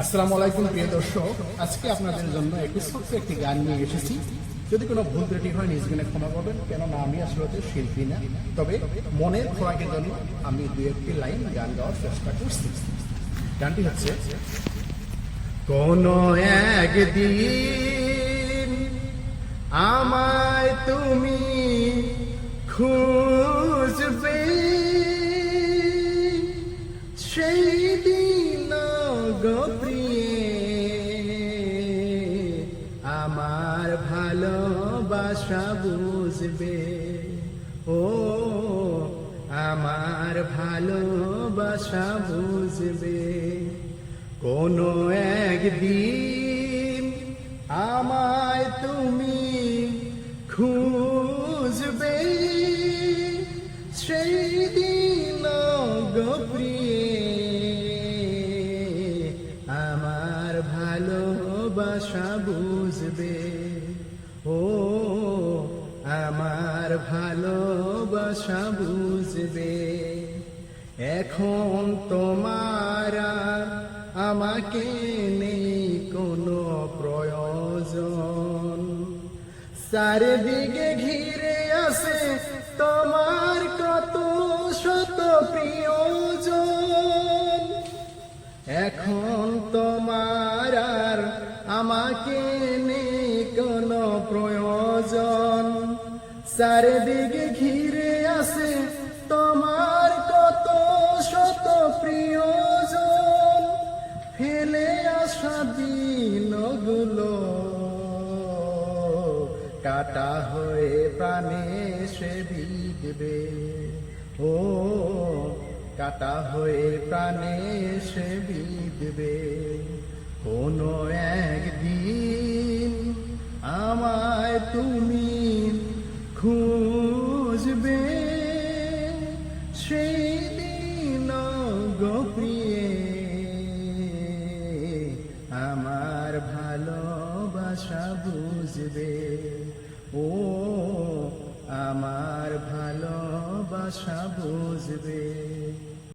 আসসালামু আলাইকুম, প্রিয় দর্শক। আজকে আপনাদের জন্য একটি ছোট্ট একটি গান নিয়ে এসেছি। যদি কোনো ভুল ত্রুটি হয়, নিজ গানে ক্ষমা করবেন, কেননা আমি আসলে শিল্পী না। তবে মনের খোরাকের জন্য আমি দু একটি লাইন গান গাওয়ার চেষ্টা করছি। গানটি হচ্ছে, কোন একদিন আমায় তুমি ভালোবাসা বুঝবে। ও, আমার ভালোবাসা বুঝবে। কোনো একদিন আমায় তুমি খুঁজবে। সেই দিন আমার ভালোবাসা বুঝবে। ভালোবাসা বুঝবে। এখন তোমার আমাকে নেই কোনো প্রয়োজন। চারিদিকে ঘিরে আছে তোমার কত শত প্রিয়জন। এখন তোমার আর আমাকে নেই কোনো প্রয়োজন। চারিদিকে ঘিরে আছে তোমার কত শত প্রিয়জন। ফেলে আসা দিনগুলো কাটা হয়ে প্রাণে সে বিধবে ও, কাটা হয়ে প্রাণে সে বিধবে কোনো সেই গপিয়ে আমার ভালোবাসা বুঝবে। ও আমার ভালোবাসা বুঝবে।